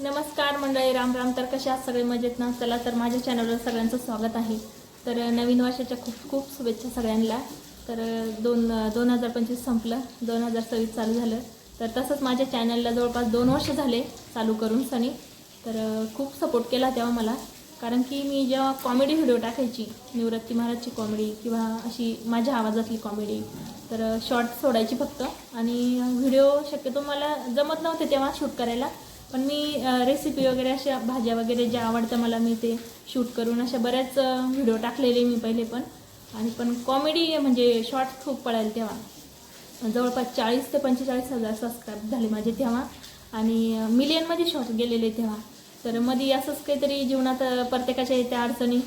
नमस्कार मंडळी राम राम. तर कशा आहात? सगळे मजेत ना? चला तर माझ्या चॅनलवर सगळ्यांचं स्वागत आहे. तर नवीन वर्षाच्या खूप खूप शुभेच्छा सगळ्यांना. तर दोन दोन हजार पंचवीस संपलं. दोन हजार सव्वीस चालू झालं. तर तसंच माझ्या चॅनलला जवळपास दोन वर्ष झाले चालू करून सनी. तर खूप सपोर्ट केला तेव्हा मला. कारण की मी जेव्हा कॉमेडी व्हिडिओ टाकायची निवृत्ती महाराजची कॉमेडी किंवा अशी माझ्या आवाजातली कॉमेडी तर शॉर्ट सोडायची फक्त. आणि व्हिडिओ शक्यतो मला जमत नव्हते तेव्हा शूट करायला. पण मी रेसिपी वगैरे अशा भाज्या वगैरे ज्या आवडतं मला मी ते शूट करून अशा बऱ्याच व्हिडिओ टाकलेले मी पहिले पण. आणि पण कॉमेडी म्हणजे शॉर्ट खूप पडायला तेव्हा. जवळपास चाळीस ते पंचेचाळीस हजार सबस्क्राईब झाले माझे तेव्हा. आणि मिलियनमध्ये शॉर्ट गेलेले तेव्हा. तर मध्ये असंच काहीतरी जीवनात प्रत्येकाच्या येत्या अडचणी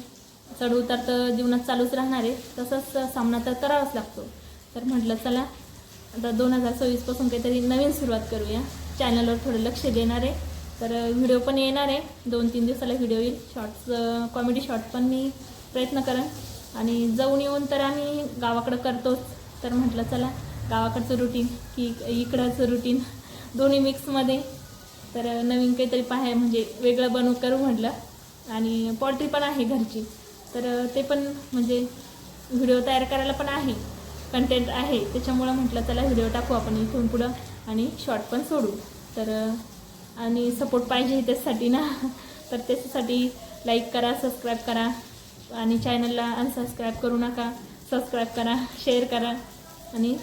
चढउतार तर जीवनात चालूच राहणार आहे. तसंच सामना तर करावाच लागतो. तर म्हटलं चला आता दोन हजार सव्वीसपासून काहीतरी नवीन सुरुवात करूया. चॅनलवर थोडं लक्ष देणार आहे. तर व्हिडिओ पण येणार आहे. दोन तीन दिवसाला व्हिडिओ येईल. शॉर्ट्स कॉमेडी शॉर्ट पण मी प्रयत्न करेन. आणि जाऊन येऊन तर आम्ही गावाकडं करतोच. तर म्हटलं चला गावाकडचं रुटीन की इकडचं रुटीन दोन्ही मिक्समध्ये तर नवीन काहीतरी पाहाय म्हणजे वेगळं बनवू करू म्हटलं. आणि पॉल्ट्री पण आहे घरची. तर ते पण म्हणजे व्हिडिओ तयार करायला पण आहे. कंटेंट आहे. त्याच्यामुळं म्हटलं चला व्हिडिओ टाकू आपण इथून पुढं आणि शॉर्ट पण सोडू. तर आणि सपोर्ट पाहिजे त्याच्यासाठी ना. तर त्याच्यासाठी लाईक करा सबस्क्राईब करा. आणि चॅनलला अनसबस्क्राईब करू नका. सबस्क्राईब करा शेअर करा. आणि